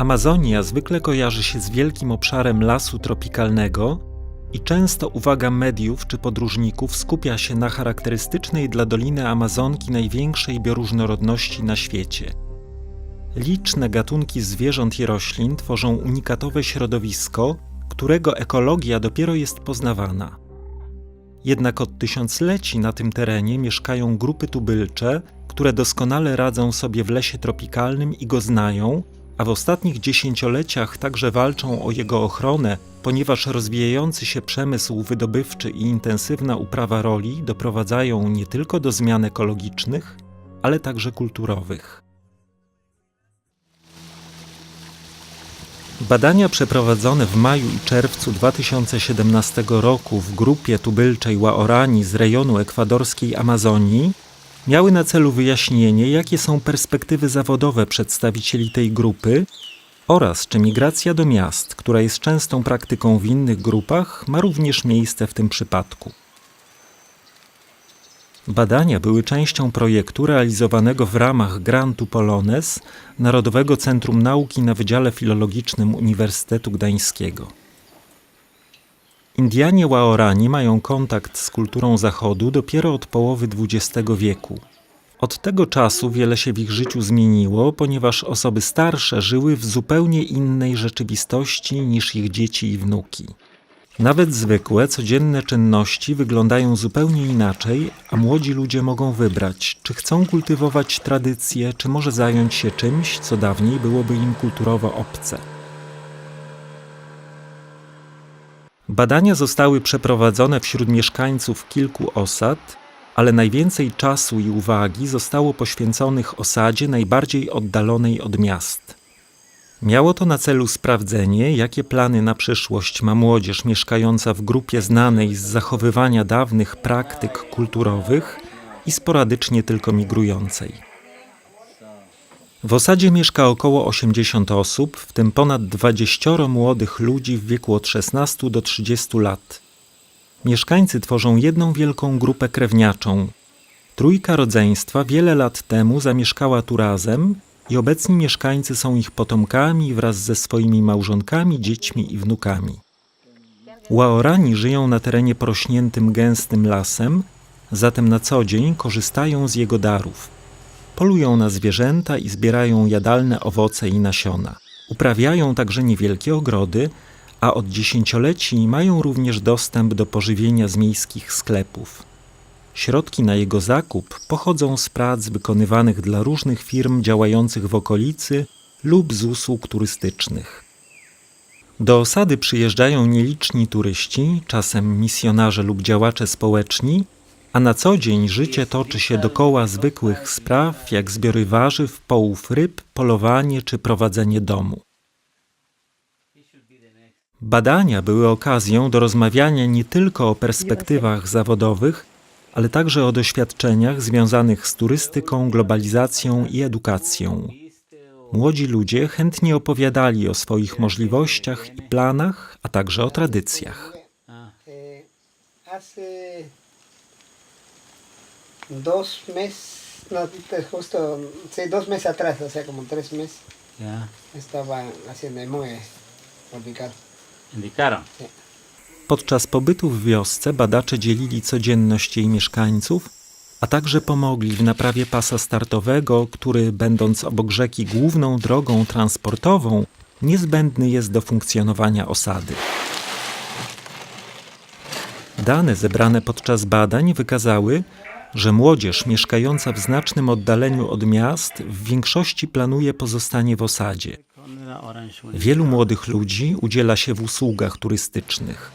Amazonia zwykle kojarzy się z wielkim obszarem lasu tropikalnego i często uwaga mediów czy podróżników skupia się na charakterystycznej dla Doliny Amazonki największej bioróżnorodności na świecie. Liczne gatunki zwierząt i roślin tworzą unikatowe środowisko, którego ekologia dopiero jest poznawana. Jednak od tysiącleci na tym terenie mieszkają grupy tubylcze, które doskonale radzą sobie w lesie tropikalnym i go znają, a w ostatnich dziesięcioleciach także walczą o jego ochronę, ponieważ rozwijający się przemysł wydobywczy i intensywna uprawa roli doprowadzają nie tylko do zmian ekologicznych, ale także kulturowych. Badania przeprowadzone w maju i czerwcu 2017 roku w grupie tubylczej Waorani z rejonu ekwadorskiej Amazonii miały na celu wyjaśnienie, jakie są perspektywy zawodowe przedstawicieli tej grupy oraz czy migracja do miast, która jest częstą praktyką w innych grupach, ma również miejsce w tym przypadku. Badania były częścią projektu realizowanego w ramach grantu Polones Narodowego Centrum Nauki na Wydziale Filologicznym Uniwersytetu Gdańskiego. Indianie Waorani mają kontakt z kulturą Zachodu dopiero od połowy XX wieku. Od tego czasu wiele się w ich życiu zmieniło, ponieważ osoby starsze żyły w zupełnie innej rzeczywistości niż ich dzieci i wnuki. Nawet zwykłe, codzienne czynności wyglądają zupełnie inaczej, a młodzi ludzie mogą wybrać, czy chcą kultywować tradycje, czy może zająć się czymś, co dawniej byłoby im kulturowo obce. Badania zostały przeprowadzone wśród mieszkańców kilku osad, ale najwięcej czasu i uwagi zostało poświęconych osadzie najbardziej oddalonej od miast. Miało to na celu sprawdzenie, jakie plany na przyszłość ma młodzież mieszkająca w grupie znanej z zachowywania dawnych praktyk kulturowych i sporadycznie tylko migrującej. W osadzie mieszka około 80 osób, w tym ponad 20 młodych ludzi w wieku od 16 do 30 lat. Mieszkańcy tworzą jedną wielką grupę krewniaczą. Trójka rodzeństwa wiele lat temu zamieszkała tu razem i obecni mieszkańcy są ich potomkami wraz ze swoimi małżonkami, dziećmi i wnukami. Waorani żyją na terenie porośniętym gęstym lasem, zatem na co dzień korzystają z jego darów. Polują na zwierzęta i zbierają jadalne owoce i nasiona. Uprawiają także niewielkie ogrody, a od dziesięcioleci mają również dostęp do pożywienia z miejskich sklepów. Środki na jego zakup pochodzą z prac wykonywanych dla różnych firm działających w okolicy lub z usług turystycznych. Do osady przyjeżdżają nieliczni turyści, czasem misjonarze lub działacze społeczni, a na co dzień życie toczy się dokoła zwykłych spraw, jak zbiory warzyw, połów ryb, polowanie czy prowadzenie domu. Badania były okazją do rozmawiania nie tylko o perspektywach zawodowych, ale także o doświadczeniach związanych z turystyką, globalizacją i edukacją. Młodzi ludzie chętnie opowiadali o swoich możliwościach i planach, a także o tradycjach. Dos meses, no, justo, sí, dos meses atrás, o sea, como tres meses, Ya, estaba haciendo el muelle indicaron. Podczas pobytu w wiosce badacze dzielili codzienność jej mieszkańców, a także pomogli w naprawie pasa startowego, który, będąc obok rzeki główną drogą transportową, niezbędny jest do funkcjonowania osady. Dane zebrane podczas badań wykazały, że młodzież mieszkająca w znacznym oddaleniu od miast w większości planuje pozostanie w osadzie. Wielu młodych ludzi udziela się w usługach turystycznych.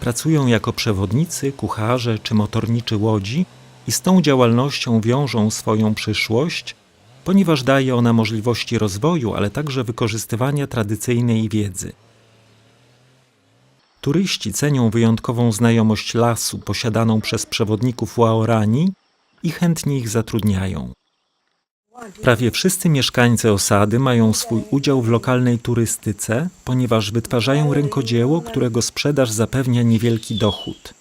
Pracują jako przewodnicy, kucharze czy motorniczy łodzi i z tą działalnością wiążą swoją przyszłość, ponieważ daje ona możliwości rozwoju, ale także wykorzystywania tradycyjnej wiedzy. Turyści cenią wyjątkową znajomość lasu posiadaną przez przewodników Waorani i chętnie ich zatrudniają. Prawie wszyscy mieszkańcy osady mają swój udział w lokalnej turystyce, ponieważ wytwarzają rękodzieło, którego sprzedaż zapewnia niewielki dochód.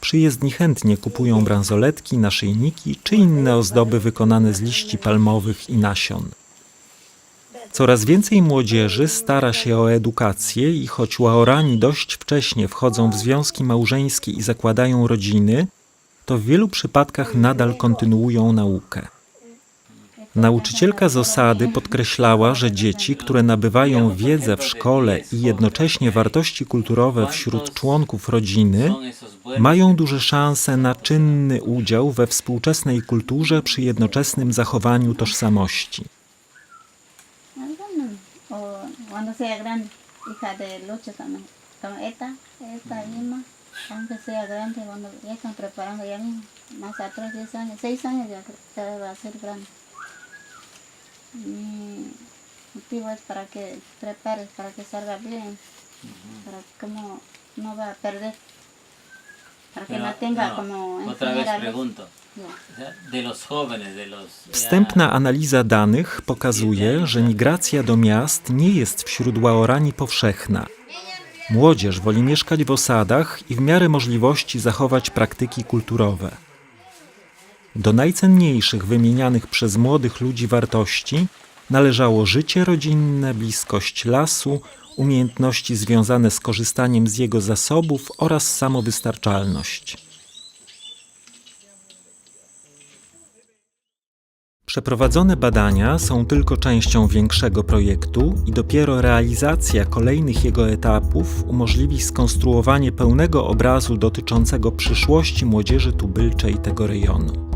Przyjezdni chętnie kupują bransoletki, naszyjniki czy inne ozdoby wykonane z liści palmowych i nasion. Coraz więcej młodzieży stara się o edukację i choć Łaorani dość wcześnie wchodzą w związki małżeńskie i zakładają rodziny, to w wielu przypadkach nadal kontynuują naukę. Nauczycielka z osady podkreślała, że dzieci, które nabywają wiedzę w szkole i jednocześnie wartości kulturowe wśród członków rodziny, mają duże szanse na czynny udział we współczesnej kulturze przy jednoczesnym zachowaniu tożsamości. Sea grande, hija de Lucho también, esta, esta misma, aunque sea grande, cuando ya están preparando ya mismo, más atrás, 10 años, 6 años ya, va a ser grande. Mi motivo es para que prepares, para que salga bien, para que como no va a perder, para que no tenga no, como Otra vez pregunto. Ya. o sea, De los jóvenes, de los... ya- Wstępna analiza danych pokazuje, że migracja do miast nie jest wśród Łaorani powszechna. Młodzież woli mieszkać w osadach i w miarę możliwości zachować praktyki kulturowe. Do najcenniejszych wymienianych przez młodych ludzi wartości należało życie rodzinne, bliskość lasu, umiejętności związane z korzystaniem z jego zasobów oraz samowystarczalność. Przeprowadzone badania są tylko częścią większego projektu i dopiero realizacja kolejnych jego etapów umożliwi skonstruowanie pełnego obrazu dotyczącego przyszłości młodzieży tubylczej tego rejonu.